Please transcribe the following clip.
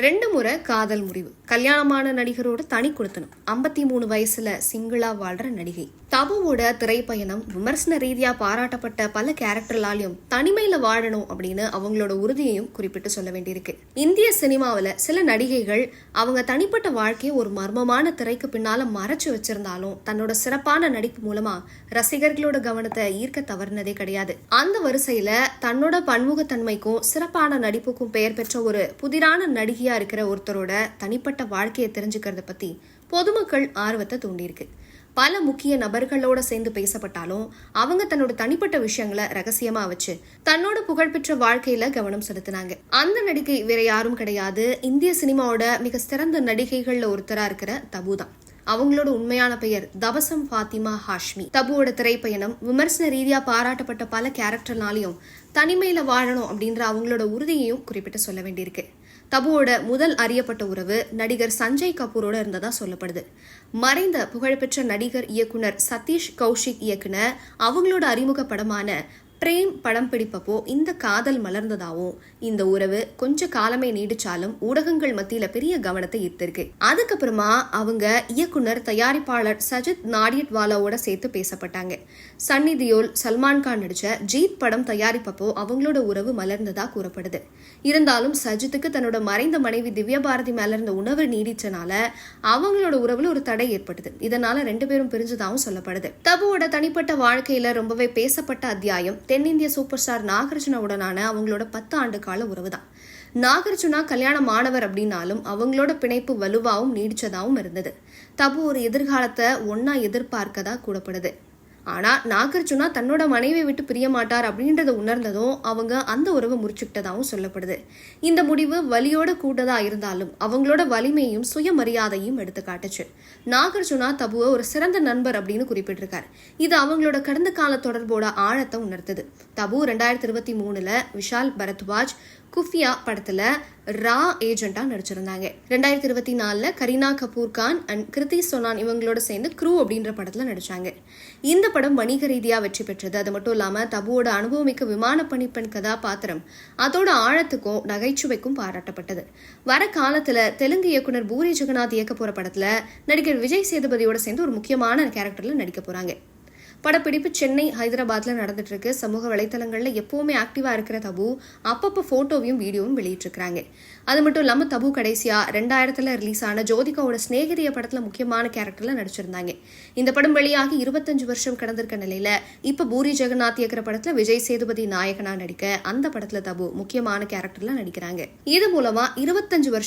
ரெண்டு முறை காதல் முறிவு. கல்யாணமான நடிகரோட தனி கொடுத்தனும். ஐம்பத்தி மூணு வயசுல சிங்கிளா வாழ்ற நடிகை. தபுவோட திரைப்பயணம் விமர்சன ரீதியாக பாராட்டப்பட்ட பல கேரக்டர்லாலையும் தனிமையில் வாழணும் அப்படின்னு அவங்களோட உறுதியையும் குறிப்பிட்டு சொல்ல வேண்டியிருக்கு. இந்திய சினிமாவில் சில நடிகைகள் அவங்க தனிப்பட்ட வாழ்க்கையை ஒரு மர்மமான திரைக்கு பின்னால மறைச்சு வச்சிருந்தாலும் தன்னோட சிறப்பான நடிப்பு மூலமாக ரசிகர்களோட கவனத்தை ஈர்க்க தவறுனதே கிடையாது. அந்த வரிசையில் தன்னோட பன்முகத்தன்மைக்கும் சிறப்பான நடிப்புக்கும் பெயர் பெற்ற ஒரு புதிரான நடிகையாக இருக்கிற ஒருத்தரோட தனிப்பட்ட வாழ்க்கையை தெரிஞ்சுக்கிறத பற்றி பொதுமக்கள் ஆர்வத்தை தூண்டியிருக்கு. பல முக்கிய நபர்களோட சேர்ந்து பேசப்பட்டாலும் அவங்க தன்னோட தனிப்பட்ட விஷயங்களை ரகசியமா வச்சு தன்னோட புகழ்பெற்ற வாழ்க்கையில கவனம் செலுத்தினாங்க. அந்த நடிகை வேற யாரும் கிடையாது. இந்திய சினிமாவோட மிக சிறந்த நடிகைகள்ல ஒருத்தரா இருக்கிற தபு தான். அவங்களோட உண்மையான பெயர் தபசம் ஃபாத்திமா ஹாஷ்மி. தபுவோட திரைப்பயணம் விமர்சன ரீதியா பாராட்டப்பட்ட பல கேரக்டர்னாலையும் தனிமையில வாழணும் அப்படின்ற அவங்களோட உறுதியையும் குறிப்பிட்டு சொல்ல வேண்டியிருக்கு. தபுவோட முதல் அறியப்பட்ட உறவு நடிகர் சஞ்சய் கபூரோட இருந்ததா சொல்லப்படுது. மறைந்த புகழ்பெற்ற நடிகர் இயக்குனர் சதீஷ் கௌஷிக் இயக்குன அவங்களோட அறிமுக படமான பிரேம் படம் பிடிப்பப்போ இந்த காதல் மலர்ந்ததாவும் இந்த உறவு கொஞ்ச காலமே நீடிச்சாலும் ஊடகங்கள் மத்தியில பெரிய கவனத்தை ஈர்த்திருக்கு. அதுக்கப்புறமா அவங்க இயக்குனர் தயாரிப்பாளர் சஜித் நாடியட்வாலாவோட சேர்த்து பேசப்பட்டாங்க. சன்னி தியோல் சல்மான் கான் நடிச்ச ஜீத் படம் தயாரிப்பப்போ அவங்களோட உறவு மலர்ந்ததா கூறப்படுது. இருந்தாலும் சஜித்துக்கு தன்னோட மறைந்த மனைவி திவ்யா பாரதி மேல இருந்த உணவு நீடிச்சனால அவங்களோட உறவுல ஒரு தடை ஏற்பட்டது. இதனால ரெண்டு பேரும் பிரிஞ்சதாகவும் சொல்லப்படுது. தபுவோட தனிப்பட்ட வாழ்க்கையில ரொம்பவே பேசப்பட்ட அத்தியாயம் தென்னிந்திய சூப்பர் ஸ்டார் நாகார்ஜுனாவுடனான அவங்களோட பத்து ஆண்டு கால உறவு தான் நாகார்ஜுனா கல்யாணம் மாணவர் அப்படின்னாலும் அவங்களோட பிணைப்பு வலுவாகவும் நீடிச்சதாகவும் இருந்தது. தபு ஒரு எதிர்காலத்தை ஒன்னா எதிர்பார்க்கதா கூடப்படுது. ஆனா நாகார்ஜுனா தன்னோட மனைவியை விட்டு பிரிய மாட்டார் அப்படின்றத உணர்ந்ததும் அவங்க அந்த உறவை முறிச்சுக்கிட்டதாகவும் சொல்லப்படுது. இந்த முடிவு வலியோட கூட்டதா இருந்தாலும் அவங்களோட வலிமையும் சுயமரியாதையும் எடுத்து காட்டுச்சு. நாகார்ஜுனா தபுவை ஒரு சிறந்த நண்பர் அப்படின்னு குறிப்பிட்டிருக்கார். இது அவங்களோட கடந்த கால தொடர்போட ஆழத்தை உணர்த்தது. தபு ரெண்டாயிரத்தி இருபத்தி மூணுல விஷால் பரத்வாஜ் குஃபியா படத்துல ரா ஏஜெண்டாக நடிச்சிருந்தாங்க. ரெண்டாயிரத்தி இருபத்தி நாலுல கரீனா கபூர் கான் அண்ட் கிருத்தி சோனான் இவங்களோட சேர்ந்து க்ரூ அப்படின்ற படத்துல நடிச்சாங்க. இந்த படம் வணிக ரீதியாக வெற்றி பெற்றது. அது மட்டும் இல்லாமல் தபுவோட அனுபவமிக்க விமான பணிப்பெண் கதாபாத்திரம் அதோட ஆழத்துக்கும் நகைச்சுவைக்கும் பாராட்டப்பட்டது. வர காலத்துல தெலுங்கு இயக்குனர் பூரி ஜெகநாத் இயக்க போகிற படத்துல நடிகர் விஜய் சேதுபதியோட சேர்ந்து ஒரு முக்கியமான கேரக்டரில் நடிக்க போறாங்க. படப்பிடிப்பு சென்னை ஹைதராபாத்ல நடந்துட்டு இருக்கு சமூக வலைத்தளங்கள்ல எப்பவுமே ஆக்டிவா இருக்கிற தபு அப்பப்போ போட்டோவையும் வீடியோவும் வெளியிட்டிருக்கிறாங்க. அது மட்டும் இல்லாம தபு கடைசியா ரெண்டாயிரத்துல ரிலீஸ் ஆன ஜோதிகாவோட ஸ்நேகிதிய படத்துல முக்கியமான கேரக்டர்ல நடிச்சிருந்தாங்க. இந்த படம் வெளியாகி இருபத்தஞ்சு வருஷம் கடந்திருக்க நிலையில இப்ப பூரி ஜெகநாத் இயக்கிற படத்துல விஜய் சேதுபதி நாயகனா நடிக்க அந்த படத்துல தபு முக்கியமான கேரக்டர்ல நடிக்கிறாங்க. இது மூலமா இருபத்தஞ்சு வருஷம்